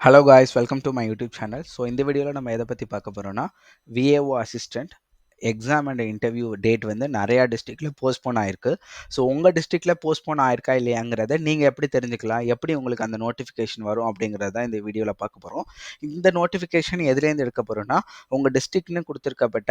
Hello guys welcome to my YouTube channel so இந்த வீடியோவில் நம்ம எதை பற்றி பார்க்க போகிறோம்னா VAO assistant exam and interview date வந்து நிறையா டிஸ்ட்ரிக்டில் போஸ்ட்போன் ஆயிருக்கு. ஸோ உங்கள் டிஸ்ட்ரிக்டில் போஸ்ட்போன் ஆயிருக்கா இல்லையாங்கிறத நீங்கள் எப்படி தெரிஞ்சுக்கலாம்? எப்படி உங்களுக்கு அந்த நோட்டிஃபிகேஷன் வரும் அப்படிங்கிறத இந்த வீடியோவில் பார்க்க போகிறோம் இந்த நோட்டிஃபிகேஷன் எதுலேருந்து எடுக்க போகிறோன்னா உங்கள் டிஸ்ட்ரிக்ட்னு கொடுத்துருக்கப்பட்ட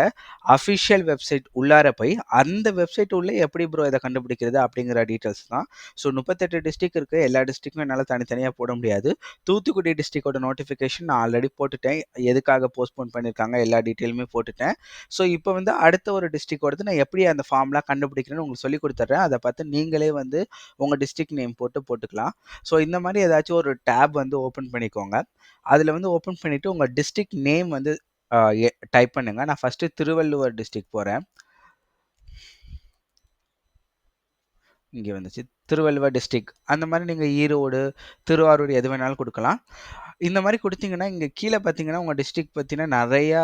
அஃபிஷியல் வெப்சைட் உள்ளார போய் அந்த வெப்சைட் உள்ளே எப்படி ப்ரோ இதை கண்டுபிடிக்கிறது அப்படிங்கிற டீட்டெயில்ஸ் தான். ஸோ முப்பத்தெட்டு டிஸ்ட்ரிக் இருக்குது எல்லா டிஸ்ட்ரிக்டும் என்னால் தனித்தனியாக போட முடியாது. தூத்துக்குடி டிஸ்ட்ரிக்டோட நோட்டிஃபிகேஷன் நான் ஆல்ரெடி போட்டுட்டேன். எதுக்காக போஸ்ட்போன் பண்ணியிருக்காங்க எல்லா டீட்டெயிலுமே போட்டுட்டேன். ஸோ இப்போ வந்து அடுத்த ஒரு டிஸ்ட்ரிக் எடுத்து நான் எப்படி அந்த ஃபார்ம்லாம் கண்டுபிடிக்கிறேன்னு உங்களுக்கு சொல்லி கொடுத்துட்றேன். அதை பார்த்து நீங்களே வந்து உங்கள் டிஸ்ட்ரிக்ட் நேம் போட்டு போட்டுக்கலாம். ஸோ இந்த மாதிரி ஏதாச்சும் ஒரு டேப் வந்து ஓப்பன் பண்ணிக்கோங்க. அதில் வந்து ஓப்பன் பண்ணிவிட்டு உங்கள் டிஸ்ட்ரிக்ட் நேம் வந்து டைப் பண்ணுங்கள் நான் ஃபஸ்ட்டு திருவள்ளுவர் டிஸ்ட்ரிக் போகிறேன் இங்கே வந்துச்சு. திருவள்ளுவர் டிஸ்ட்ரிக் அந்த மாதிரி நீங்கள் ஈரோடு திருவாரூர் எது வேணாலும் கொடுக்கலாம். இந்த மாதிரி கொடுத்தீங்கன்னா இங்கே கீழே பார்த்தீங்கன்னா உங்கள் டிஸ்ட்ரிக் பற்றின நிறையா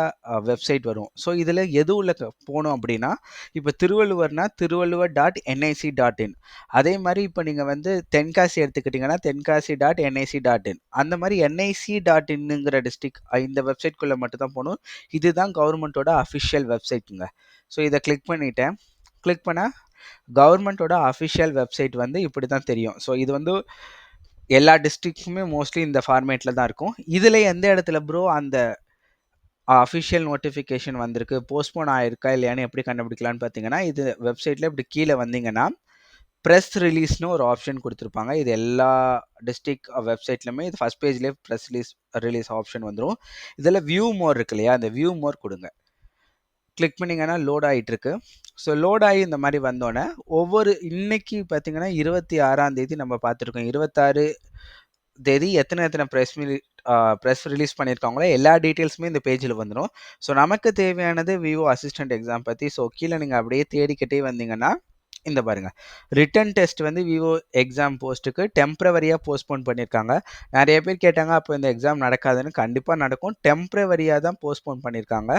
வெப்சைட் வரும். ஸோ இதில் எது உள்ள போகணும் அப்படின்னா இப்போ திருவள்ளுவர்னா Thiruvalluvar dot NIC dot in அதே மாதிரி இப்போ நீங்கள் வந்து தென்காசி எடுத்துக்கிட்டிங்கன்னா Tenkasi dot NIC dot in அந்த மாதிரி என்ஐசி டாட் இன்னுங்கிற டிஸ்ட்ரிக் இந்த வெப்சைட்குள்ளே மட்டும்தான் போகணும். இதுதான் கவர்மெண்ட்டோட அஃபிஷியல் வெப்சைட்டுங்க ஸோ இதை கிளிக் பண்ணிட்டேன். கிளிக் பண்ணால் கவர்மெண்ட்டோட அஃபிஷியல் வெப்சைட் வந்து இப்படி தான் தெரியும். ஸோ இது வந்து எல்லா டிஸ்ட்ரிக்ஸுமே மோஸ்ட்லி இந்த ஃபார்மேட்டில் தான் இருக்கும். இதில் எந்த இடத்துல ப்ரோ அந்த அஃபிஷியல் நோட்டிஃபிகேஷன் வந்திருக்கு? போஸ்ட்போன் ஆயிருக்கா இல்லையான்னு எப்படி கண்டுபிடிக்கலான்னு பார்த்தீங்கன்னா இது வெப்சைட்டில் இப்படி கீழே வந்தீங்கன்னா ப்ரெஸ் ரிலீஸ்னு ஒரு ஆப்ஷன் கொடுத்துருப்பாங்க. இது எல்லா டிஸ்ட்ரிக் வெப்சைட்லையுமே இது ஃபஸ்ட் பேஜ்லேயே ப்ரெஸ் ரிலீஸ் ரிலீஸ் ஆப்ஷன் வந்துடும் இதில் வியூ மோர் இருக்கு இல்லையா? அந்த வியூ மோர் கொடுங்க. கிளிக் பண்ணிங்கன்னா லோட் ஆகிட்டுருக்கு ஸோ லோட் ஆகி இந்த மாதிரி வந்தோடனே ஒவ்வொரு இன்னைக்கு பார்த்தீங்கன்னா இருபத்தி ஆறாம் தேதி நம்ம பார்த்துருக்கோம். இருபத்தாறு தேதி எத்தனை எத்தனை ப்ரெஸ் மீ ப்ரெஸ் ரிலீஸ் பண்ணியிருக்காங்களோ எல்லா டீட்டெயில்ஸுமே இந்த பேஜில் வந்துடும் ஸோ நமக்கு தேவையானது விவோ அசிஸ்டன்ட் எக்ஸாம் பற்றி ஸோ கீழே நீங்கள் அப்படியே தேடிக்கிட்டே வந்தீங்கன்னா இந்த பாருங்க. ரிட்டன் டெஸ்ட் வந்து விவோ எக்ஸாம் போஸ்ட்டுக்கு டெம்ப்ரவரியாக போஸ்ட்போன் பண்ணியிருக்காங்க நிறைய பேர் கேட்டாங்க அப்போ இந்த எக்ஸாம் நடக்காதுன்னு. கண்டிப்பாக நடக்கும். டெம்ப்ரவரியாக தான் போஸ்ட்போன் பண்ணியிருக்காங்க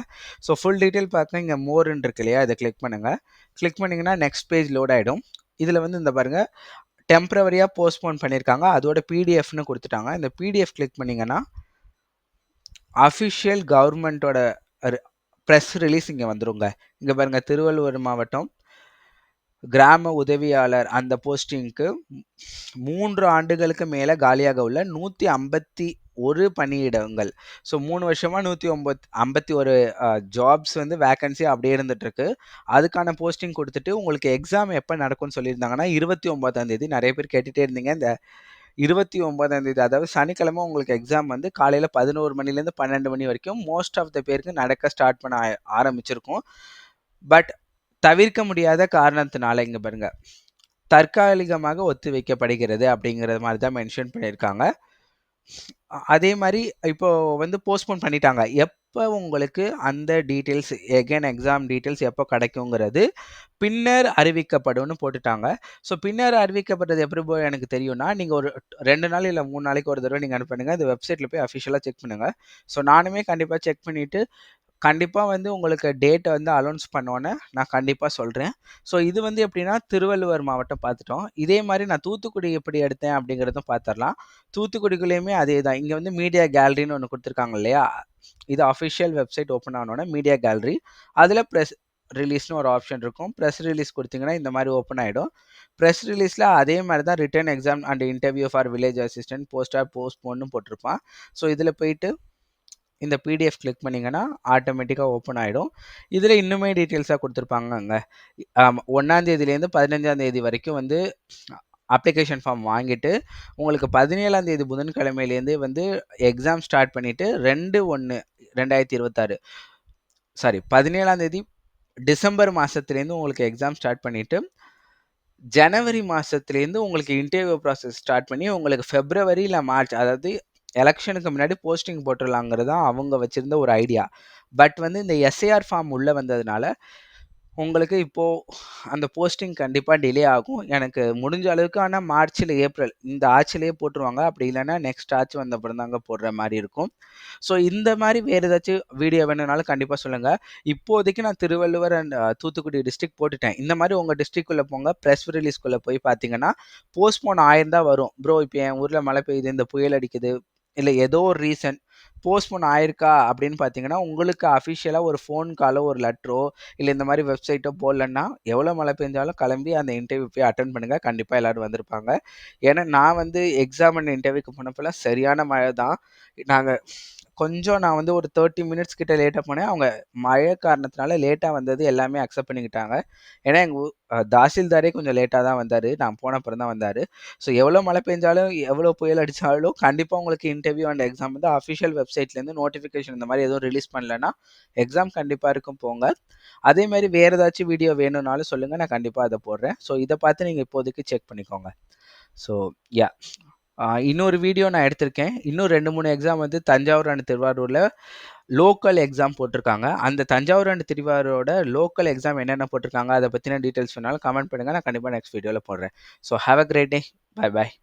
ஸோ ஃபுல் டீட்டெயில் பார்க்க இங்கே மோர்ன்னு இருக்கு இல்லையா? இதை கிளிக் பண்ணுங்கள் கிளிக் பண்ணிங்கன்னா நெக்ஸ்ட் பேஜ் லோட் ஆகிடும் இதில் வந்து இந்த பாருங்கள் டெம்ப்ரவரியாக போஸ்ட்போன் பண்ணியிருக்காங்க அதோட பிடிஎஃப்னு கொடுத்துட்டாங்க. இந்த பிடிஎஃப் கிளிக் பண்ணிங்கன்னா அஃபிஷியல் கவர்மெண்ட்டோட ப்ரெஸ் ரிலீஸ் இங்கே வந்துருங்க. இங்கே பாருங்கள் திருவள்ளுவர் மாவட்டம் கிராம உதவியாளர் அந்த போஸ்டிங்க்கு மூன்று ஆண்டுகளுக்கு மேலே காலியாக உள்ள நூற்றி ஐம்பத்தி ஒரு பணியிடங்கள். ஸோ மூணு வருஷமாக நூற்றி ஒம்பத் ஐம்பத்தி ஒரு ஜாப்ஸ் வந்து வேக்கன்சி அப்படியே இருந்துகிட்ருக்கு அதுக்கான போஸ்டிங் கொடுத்துட்டு உங்களுக்கு எக்ஸாம் எப்போ நடக்கும்னு சொல்லியிருந்தாங்கன்னா இருபத்தி ஒம்பதாந்தேதி நிறைய பேர் கேட்டுகிட்டே இருந்தீங்க. இந்த இருபத்தி ஒம்பதாந்தேதி அதாவது சனிக்கிழமை உங்களுக்கு எக்ஸாம் வந்து காலையில் பதினோரு மணிலேருந்து பன்னெண்டு மணி வரைக்கும் மோஸ்ட் ஆஃப் த பேருக்கு நடக்க ஸ்டார்ட் பண்ண ஆரம்பிச்சிருக்கும். பட் தவிர்க்க முடியாத காரணத்தினால இங்கே பாருங்க. தற்காலிகமாக ஒத்தி வைக்கப்படுகிறது அப்படிங்கிற மாதிரி தான் மென்ஷன் பண்ணியிருக்காங்க. அதே மாதிரி இப்போ வந்து போஸ்ட்போன் பண்ணிட்டாங்க. எப்போ உங்களுக்கு அந்த டீட்டெயில்ஸ் எகைன் எக்ஸாம் டீட்டெயில்ஸ் எப்போ கிடைக்குங்கிறது பின்னர் அறிவிக்கப்படும்னு போட்டுட்டாங்க. ஸோ பின்னர் அறிவிக்கப்படுறது எப்படி போய் எனக்கு தெரியும்னா நீங்கள் ஒரு ரெண்டு நாள் இல்லை மூணு நாளைக்கு ஒரு தடவை நீங்கள் அனுப்புங்க இந்த வெப்சைட்டில் போய் அஃபிஷியலாக செக் பண்ணுங்கள் ஸோ நானுமே கண்டிப்பாக செக் பண்ணிவிட்டு கண்டிப்பாக வந்து உங்களுக்கு டேட்டை வந்து அலௌன்ஸ் பண்ணோன்னே நான் கண்டிப்பாக சொல்கிறேன் ஸோ இது வந்து எப்படின்னா திருவள்ளுவர் மாவட்டம் பார்த்துட்டோம். இதே மாதிரி நான் தூத்துக்குடி எப்படி எடுத்தேன் அப்படிங்கிறதும் பார்த்துடலாம். தூத்துக்குடிக்குள்ளேயுமே அதே தான். இங்கே வந்து மீடியா கேலரின்னு ஒன்று கொடுத்துருக்காங்க இல்லையா? இது அஃபிஷியல் வெப்சைட் ஓப்பன் ஆனோடனே மீடியா கேலரி அதில் ப்ரெஸ் ரிலீஸ்னு ஒரு ஆப்ஷன் இருக்கும். ப்ரெஸ் ரிலீஸ் கொடுத்தீங்கன்னா இந்த மாதிரி ஓப்பன் ஆகிடும் ப்ரெஸ் ரிலீஸில் அதே மாதிரி தான் written exam and interview for village assistant post are post போன்னு போட்டிருப்பான். ஸோ இதில் போயிட்டு இந்த பிடிஎஃப் கிளிக் பண்ணிங்கன்னா ஆட்டோமேட்டிக்காக ஓப்பன் ஆகிடும் இதில் இன்னுமே டீட்டெயில்ஸாக கொடுத்துருப்பாங்க அங்கே ஒன்றாந்தேதியிலேருந்து பதினஞ்சாந்தேதி வரைக்கும் வந்து அப்ளிகேஷன் ஃபார்ம் வாங்கிட்டு உங்களுக்கு பதினேழாம் தேதி புதன்கிழமையிலேருந்து வந்து எக்ஸாம் ஸ்டார்ட் பண்ணிவிட்டு ரெண்டு ஒன்று ரெண்டாயிரத்தி இருபத்தாறு சாரி பதினேழாம் தேதி டிசம்பர் மாதத்துலேருந்து உங்களுக்கு எக்ஸாம் ஸ்டார்ட் பண்ணிவிட்டு ஜனவரி மாதத்துலேருந்து உங்களுக்கு இன்டர்வியூ ப்ராசஸ் ஸ்டார்ட் பண்ணி உங்களுக்கு ஃபெப்ரவரி இல்லை மார்ச் அதாவது எலெக்ஷனுக்கு முன்னாடி போஸ்டிங் போட்டுடலாங்கிறது தான் அவங்க வச்சுருந்த ஒரு ஐடியா. பட் வந்து இந்த எஸ்ஏஆர் ஃபார்ம் உள்ளே வந்ததுனால உங்களுக்கு இப்போது அந்த போஸ்டிங் கண்டிப்பாக டிலே ஆகும். எனக்கு முடிஞ்ச அளவுக்கு ஆனால் மார்ச்சில் ஏப்ரல் இந்த ஆட்சிலேயே போட்டுருவாங்க. அப்படி இல்லைன்னா நெக்ஸ்ட் ஆட்சி வந்த அப்புறம் தாங்க போடுற மாதிரி இருக்கும். ஸோ இந்த மாதிரி வேறு ஏதாச்சும் வீடியோ வேணும்னாலும் கண்டிப்பாக சொல்லுங்கள் இப்போதைக்கு நான் திருவள்ளுவர் அண்ட் தூத்துக்குடி டிஸ்ட்ரிக் போட்டுட்டேன். இந்த மாதிரி உங்கள் டிஸ்ட்ரிக்குள்ளே போங்க. ப்ரெஸ் ரிலீஸ்க்குள்ளே போய் பார்த்தீங்கன்னா போஸ்ட்போன் ஆயிருந்தா வரும். ப்ரோ இப்போ என் ஊரில் மழை பெய்யுது இந்த புயல் அடிக்குது இல்லை ஏதோ ஒரு ரீசன் போஸ்ட்போன் ஆயிருக்கா அப்படின்னு பார்த்தீங்கன்னா உங்களுக்கு அஃபிஷியலாக ஒரு ஃபோன் காலோ ஒரு லெட்டரோ இல்லை இந்த மாதிரி வெப்சைட்டோ போடலன்னா எவ்வளோ மழை பெஞ்சாலும் கிளம்பி அந்த இன்டர்வியூ போய் அட்டன் பண்ணுங்கள் கண்டிப்பாக எல்லோரும் வந்திருப்பாங்க. ஏன்னா நான் வந்து எக்ஸாம் அண்ட் இன்டர்வியூக்கு போனப்பெல்லாம் சரியான மழை தான் நாங்கள் கொஞ்சம் நான் வந்து ஒரு தேர்ட்டி மினிட்ஸ் கிட்ட லேட்டாக போனேன். அவங்க மழை காரணத்தினால லேட்டாக வந்தது எல்லாமே அக்செப்ட் பண்ணிக்கிட்டாங்க. ஏன்னா எங்கள் தாசில்தாரே கொஞ்சம் லேட்டாக தான் வந்தார். நான் போன அப்புறம் தான் வந்தார். ஸோ எவ்வளோ மழை பெஞ்சாலும் எவ்வளோ புயல் அடித்தாலும் கண்டிப்பாக உங்களுக்கு இன்டர்வியூ அண்ட் எக்ஸாம் வந்து அஃபிஷியல் வெப்சைட்லேருந்து நோட்டிஃபிகேஷன் இந்த மாதிரி எதுவும் ரிலீஸ் பண்ணலன்னா எக்ஸாம் கண்டிப்பாக இருக்கும் போங்க. அதே மாதிரி வேறு ஏதாச்சும் வீடியோ வேணும்னாலும் சொல்லுங்கள் நான் கண்டிப்பாக அதை போடுறேன். ஸோ இதை பார்த்து நீங்கள் இப்போதைக்கு செக் பண்ணிக்கோங்க. ஸோ யா இன்னொரு வீடியோ நான் எடுத்திருக்கேன். இன்னும் ரெண்டு மூணு எக்ஸாம் வந்து தஞ்சாவூர் அண்ட் திருவாரூரில் லோக்கல் எக்ஸாம் போட்டிருக்காங்க. அந்த தஞ்சாவூர் அண்ட் திருவாரூரோட லோக்கல் எக்ஸாம் என்னென்ன போட்டிருக்காங்க அதை பற்றின டீட்டெயில்ஸ் வேணாலும் கமெண்ட் பண்ணுங்கள் நான் கண்டிப்பாக நெக்ஸ்ட் வீடியோவில் போடுறேன். So have a great day bye bye